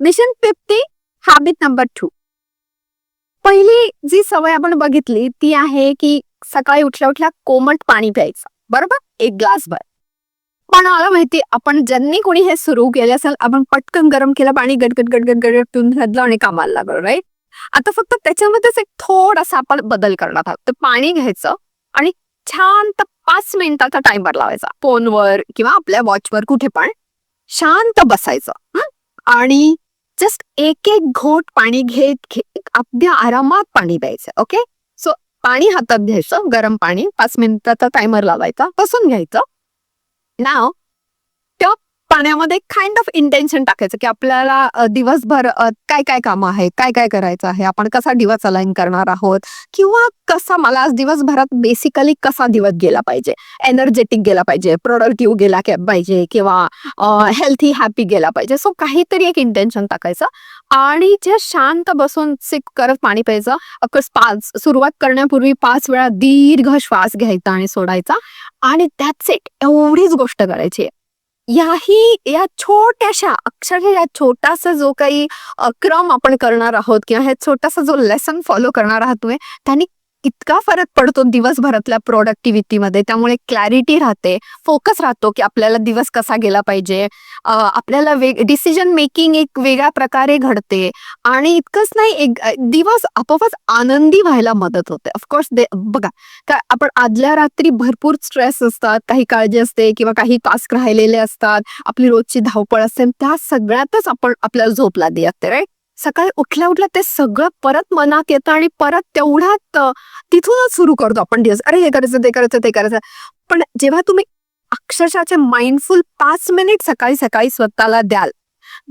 Mission fifty habit number two पहिली जी सवय आपण बघितली ती आहे की सकाळी उठल्या उठल्या कोमट पाणी प्यायचं. बरोबर? एक ग्लास भर पण मला माहिती आपण ज्यांनी कोणी हे सुरू केले असेल आपण पटकन गरम केलं पाणी गटगट गटगट गटगट पिऊन घातलं आणि कामाला लागलो राईट आता फक्त त्याच्यामध्येच एक थोडासा आपण बदल करणार आहोत. तर पाणी घ्यायचं आणि शांत पाच मिनिटाचा टाइमर लावायचा. फोनवर किंवा आपल्या वॉचवर कुठे पण शांत बसायचं आणि जस्ट एक एक घोट पाणी घेत घेत अगदी आरामात पाणी प्यायचं ओके सो पाणी हातात घ्यायचं गरम पाणी पाच मिनिटाचा टायमर लावायचा बसून घ्यायचं. नाव पाण्यामध्ये काइंड ऑफ इंटेन्शन टाकायचं की आपल्याला दिवसभर काय काय कामं आहे काय काय करायचं आहे आपण कसा दिवस अलाइन करणार आहोत किंवा कसा मला आज दिवसभरात बेसिकली कसा दिवस गेला पाहिजे एनर्जेटिक गेला पाहिजे प्रोडक्टिव्ह गेला पाहिजे किंवा हेल्थी हॅपी गेला पाहिजे सो काहीतरी एक इंटेन्शन टाकायचं आणि जे शांत बसून सिप करत पाणी प्यायचं अफकोर्स पाच सुरुवात करण्यापूर्वी पाच वेळा दीर्घ श्वास घ्यायचा आणि सोडायचा आणि त्याच इट एवढीच गोष्ट करायची आहे. याही या छोट्याशा अक्षरशः या छोटासा जो काही क्रम आपण करणार आहोत किंवा हे छोटासा जो लेसन फॉलो करणार आहात तुम्ही त्यांनी इतका फरक पडतो दिवसभरातल्या प्रोडक्टिव्हिटीमध्ये त्यामुळे क्लॅरिटी राहते. फोकस राहतो की आपल्याला दिवस कसा गेला पाहिजे. आपल्याला वेग डिसिजन मेकिंग एक वेगळ्या प्रकारे घडते. आणि इतकंच नाही एक दिवस आपोआपच आनंदी व्हायला मदत होते. ऑफकोर्स बघा का आपण आदल्या रात्री भरपूर स्ट्रेस असतात. काही काळजी असते किंवा काही टास्क राहिलेले असतात. आपली रोजची धावपळ असते त्या सगळ्यातच आपण आपल्याला झोप लागली असते राईट सकाळी उठल्या उठल्या ते सगळं परत मनात येतं आणि परत तेवढ्यात तिथूनच सुरू करतो आपण दिवस. अरे हे करायचं ते करायचं ते करायचं. पण जेव्हा तुम्ही अक्षरशःचे माइंडफुल पाच मिनिट सकाळी सकाळी स्वतःला द्याल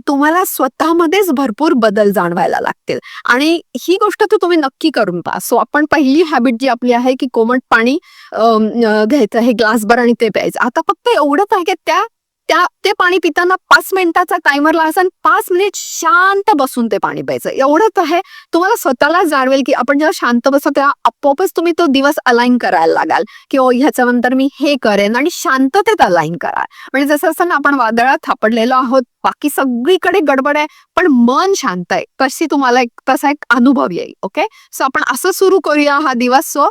तुम्हाला स्वतःमध्येच भरपूर बदल जाणवायला लागतील. आणि ही गोष्ट तर तुम्ही नक्की करून पहा. सो आपण पहिली हॅबिट जी आपली आहे की कोमट पाणी घ्यायचं हे ग्लासभर आणि ते प्यायचं. आता फक्त एवढंच आहे की त्या त्या ते पाणी पिताना पाच मिनिटाचा टायमर लावायचा आणि पाच मिनिट शांत बसून ते पाणी प्यायचं. एवढंच आहे. तुम्हाला स्वतःला जाणवेल की आपण जेव्हा शांत बसतो तेव्हा आपोआपच तुम्ही तो दिवस अलाइन करायला लागाल. की ओ ह्याच्यानंतर मी हे करेन आणि शांततेत अलाइन करा म्हणजे जसं असं ना आपण वादळात थापडलेलो आहोत बाकी सगळीकडे गडबड आहे पण मन शांत आहे. कशी तुम्हाला एक तसा एक अनुभव येईल ओके सो आपण असं सुरू करूया हा दिवस. सो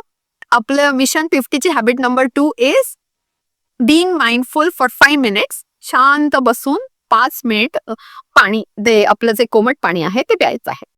आपलं mission फिफ्टीची habit number two is being mindful for five minutes शांत बसून पाच मिनिट पाणी दे आपलं जे कोमट पाणी आहे ते प्यायचं आहे.